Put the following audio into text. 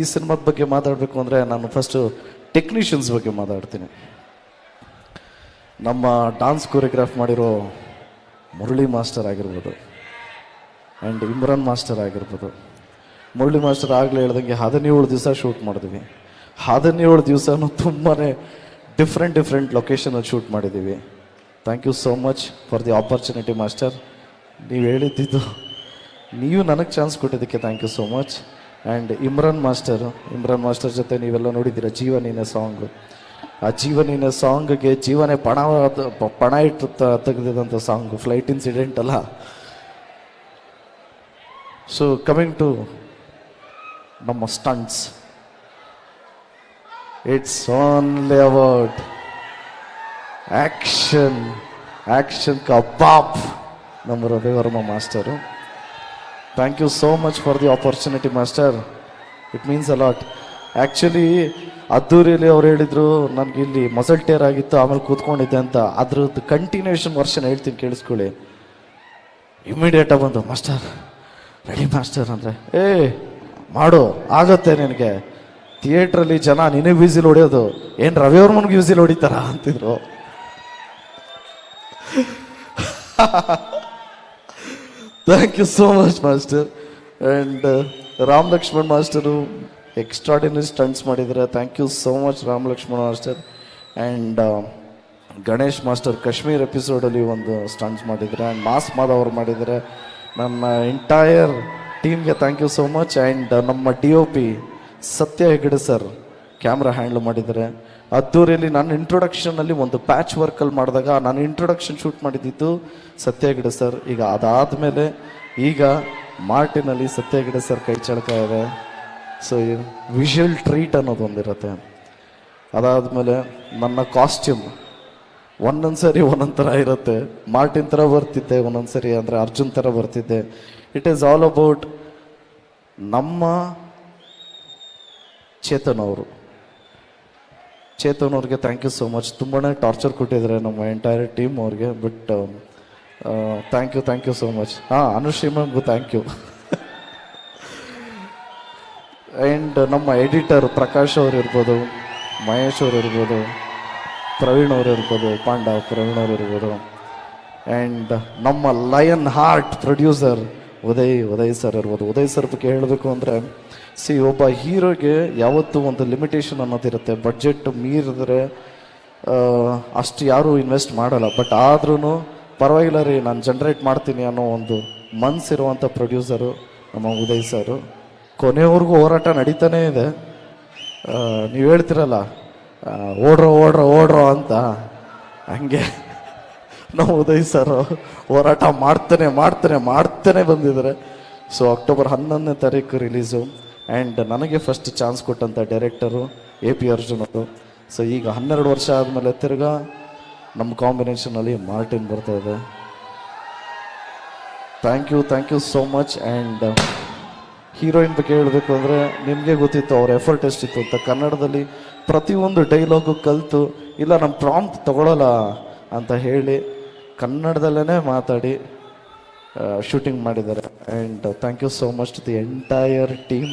ಈ ಸಿನಿಮಾದ ಬಗ್ಗೆ ಮಾತಾಡಬೇಕು ಅಂದರೆ ನಾನು ಫಸ್ಟು ಟೆಕ್ನಿಷಿಯನ್ಸ್ ಬಗ್ಗೆ ಮಾತಾಡ್ತೀನಿ. ನಮ್ಮ ಡಾನ್ಸ್ ಕೊರಿಯೋಗ್ರಾಫ್ ಮಾಡಿರೋ ಮುರಳಿ ಮಾಸ್ಟರ್ ಆಗಿರ್ಬೋದು ಆ್ಯಂಡ್ ಇಮ್ರಾನ್ ಮಾಸ್ಟರ್ ಆಗಿರ್ಬೋದು. ಮುರಳಿ ಮಾಸ್ಟರ್ ಆಗಲೇ ಹೇಳ್ದಂಗೆ ಹದಿನೇಳು ದಿವಸ ಶೂಟ್ ಮಾಡಿದ್ವಿ. ಹದಿನೇಳು ದಿವಸನೂ ತುಂಬಾ ಡಿಫ್ರೆಂಟ್ ಡಿಫ್ರೆಂಟ್ ಲೊಕೇಶನಲ್ಲಿ ಶೂಟ್ ಮಾಡಿದ್ದೀವಿ thank you so much for the opportunity master ನೀವು ಹೇಳಿದ್ದಿದ್ದು ನೀವು ನನಗೆ ಚಾನ್ಸ್ ಕೊಟ್ಟಿದ್ದಕ್ಕೆ thank you so much and Imran master Imran master ಜೊತೆ ನೀವೆಲ್ಲ ನೋಡಿದ್ದೀರ ಜೀವನಿನ ಸಾಂಗು ಆ ಜೀವನಿನ ಸಾಂಗ್ಗೆ ಜೀವನೇ ಪಣ ಪಣ ಇಟ್ಟು ತೆಗೆದಿದಂಥ ಸಾಂಗು ಫ್ಲೈಟ್ ಇನ್ಸಿಡೆಂಟ್ ಅಲ್ಲ? ಸೊ ಕಮಿಂಗ್ ಟು ನಮ್ಮ stunts it's only about action action kebab ನಮ್ಮ Ravivarma master. Thank you so much for the opportunity master it means a lot actually ಅದ್ದೂರಿಯಲ್ಲಿ ಅವ್ರು ಹೇಳಿದರು, ನನಗೆ ಇಲ್ಲಿ ಮಸಲ್ ಟೇರ್ ಆಗಿತ್ತು, ಆಮೇಲೆ ಕೂತ್ಕೊಂಡಿದ್ದೆ ಅಂತ. ಅದ್ರದ್ದು ಕಂಟಿನ್ಯೂಷನ್ ವರ್ಷನ್ ಹೇಳ್ತೀನಿ, ಕೇಳಿಸ್ಕೊಳ್ಳಿ. ಇಮ್ಮಿಡಿಯೇಟಾಗಿ ಬಂದು ಮಾಸ್ಟರ್ ರೆಡಿ ಮಾಸ್ಟರ್ ಅಂದರೆ, ಏ, ಮಾಡು, ಆಗತ್ತೆ ನಿನಗೆ. ಥಿಯೇಟ್ರಲ್ಲಿ ಜನ ನಿನಗೆ ವಿಸಿಲ್ ಹೊಡೆಯೋದು, ಏನು ರವಿವರ್ಮನ್ಗೆ ವಿಸಿಲ್ ಹೊಡಿತಾರ? ಅಂತಿದ್ರು. Thank you so much master and Ram Lakshman master extraordinary stunts ಮಾಡಿದ್ದಾರೆ thank you so much Ram Lakshman master and Ganesh master Kashmir ಎಪಿಸೋಡಲ್ಲಿ ಒಂದು ಸ್ಟಂಟ್ಸ್ ಮಾಡಿದ್ದಾರೆ ಆ್ಯಂಡ್ ಮಾಸ್ ಮಾಧವ್ ಅವರು ಮಾಡಿದ್ದಾರೆ ನನ್ನ ಎಂಟೈರ್ ಟೀಮ್ಗೆ thank you so much and ನಮ್ಮ D O P Satya Hegde sir camera handle ಮಾಡಿದ್ದಾರೆ. ಅದ್ದೂರಿಯಲ್ಲಿ ನನ್ನ ಇಂಟ್ರೊಡಕ್ಷನಲ್ಲಿ ಒಂದು ಪ್ಯಾಚ್ ವರ್ಕಲ್ಲಿ ಮಾಡಿದಾಗ ನಾನು ಇಂಟ್ರೊಡಕ್ಷನ್ ಶೂಟ್ ಮಾಡಿದ್ದಿದ್ದು ಸತ್ಯ ಹೆಗಡೆ ಸರ್ ಈಗ ಅದಾದ ಮೇಲೆ ಈಗ ಮಾರ್ಟಿನಲ್ಲಿ ಸತ್ಯ ಹೆಗಡೆ ಸರ್ ಕೈ ಚಳಕ ಇದೆ. ಸೊ ವಿಷುವಲ್ ಟ್ರೀಟ್ ಅನ್ನೋದು ಒಂದಿರುತ್ತೆ. ಅದಾದಮೇಲೆ ನನ್ನ ಕಾಸ್ಟ್ಯೂಮ್ ಒಂದೊಂದು ಸರಿ ಒಂದೊಂದು ಥರ ಇರುತ್ತೆ. ಮಾರ್ಟಿನ್ ಥರ ಬರ್ತಿದ್ದೆ ಒಂದೊಂದು ಸರಿ ಅಂದರೆ ಅರ್ಜುನ್ ಥರ ಬರ್ತಿದ್ದೆ ಇಟ್ ಈಸ್ ಆಲ್ ಅಬೌಟ್ ನಮ್ಮ ಚೇತನ್ ಅವರು. ಚೇತನ್ ಅವ್ರಿಗೆ ಥ್ಯಾಂಕ್ ಯು ಸೋ ಮಚ್ ತುಂಬಾ ಟಾರ್ಚರ್ ಕೊಟ್ಟಿದ್ದಾರೆ ನಮ್ಮ ಎಂಟೈರ್ ಟೀಮ್ ಅವ್ರಿಗೆ but thank you thank you so much ಹಾಂ, ಅನುಶ್ರೀ ಮ್ಯಾಮ್ಗೂ ಥ್ಯಾಂಕ್ ಯು ಆ್ಯಂಡ್ ನಮ್ಮ ಎಡಿಟರ್ ಪ್ರಕಾಶ್ ಅವ್ರು ಇರ್ಬೋದು, ಮಹೇಶ್ ಅವ್ರು ಇರ್ಬೋದು, ಪ್ರವೀಣ್ ಅವ್ರು ಇರ್ಬೋದು, ಪಾಂಡ ಪ್ರವೀಣ್ ಅವ್ರು ಇರ್ಬೋದು. ಆ್ಯಂಡ್ ನಮ್ಮ lion heart producer Uday Uday sir ಇರ್ಬೋದು. ಉದಯ್ ಸರ್ ಬಗ್ಗೆ ಹೇಳಬೇಕು ಅಂದರೆ ಸಿ ಒಬ್ಬ ಹೀರೋಗೆ ಯಾವತ್ತೂ ಒಂದು ಲಿಮಿಟೇಷನ್ ಅನ್ನೋದಿರುತ್ತೆ ಬಡ್ಜೆಟ್ ಮೀರಿದ್ರೆ ಅಷ್ಟು ಯಾರೂ ಇನ್ವೆಸ್ಟ್ ಮಾಡಲ್ಲ. ಬಟ್ ಆದ್ರೂ ಪರವಾಗಿಲ್ಲ ರೀ, ನಾನು ಜನ್ರೇಟ್ ಮಾಡ್ತೀನಿ ಅನ್ನೋ ಒಂದು ಮನ್ಸಿರುವಂಥ ಪ್ರೊಡ್ಯೂಸರು ನಮ್ಮ ಉದಯ್ ಸರು ಕೊನೆವರೆಗೂ ಹೋರಾಟ ನಡೀತಾನೇ ಇದೆ. ನೀವು ಹೇಳ್ತಿರಲ್ಲ ಓಡ್ರೋ ಓಡ್ರೋ ಓಡ್ರೋ ಅಂತ. ಹಂಗೆ. ನಾವು ಉದಯ್ ಸರ್ ಹೋರಾಟ ಮಾಡ್ತಾನೆ ಮಾಡ್ತಾನೆ ಮಾಡ್ತಾನೆ ಬಂದಿದ್ದಾರೆ. ಸೊ ಅಕ್ಟೋಬರ್ ಹನ್ನೊಂದನೇ ತಾರೀಕು ರಿಲೀಸು ಆ್ಯಂಡ್ ನನಗೆ ಫಸ್ಟ್ ಚಾನ್ಸ್ ಕೊಟ್ಟಂಥ ಡೈರೆಕ್ಟರು ಎ ಪಿ ಅರ್ಜುನ್ ಅವರು. ಸೊ ಈಗ ಹನ್ನೆರಡು ವರ್ಷ ಆದಮೇಲೆ ತಿರ್ಗಾ ನಮ್ಮ ಕಾಂಬಿನೇಷನಲ್ಲಿ ಮಾರ್ಟಿನ್ ಬರ್ತಾ ಇದೆ. Thank you thank you so much and heroine ಬಗ್ಗೆ ಹೇಳಬೇಕು ಅಂದರೆ ನಿಮಗೆ ಗೊತ್ತಿತ್ತು, ಅವ್ರ ಎಫರ್ಟ್ ಎಷ್ಟಿತ್ತು ಅಂತ. ಕನ್ನಡದಲ್ಲಿ ಪ್ರತಿಯೊಂದು ಡೈಲಾಗು ಕಲಿತು, ಇಲ್ಲ ನಮ್ಮ ಪ್ರಾಂಪ್ ತಗೊಳ್ಳಲ್ಲ ಅಂತ ಹೇಳಿ ಕನ್ನಡದಲ್ಲೇ ಮಾತಾಡಿ ಶೂಟಿಂಗ್ ಮಾಡಿದ್ದಾರೆ. And thank you so much the entire team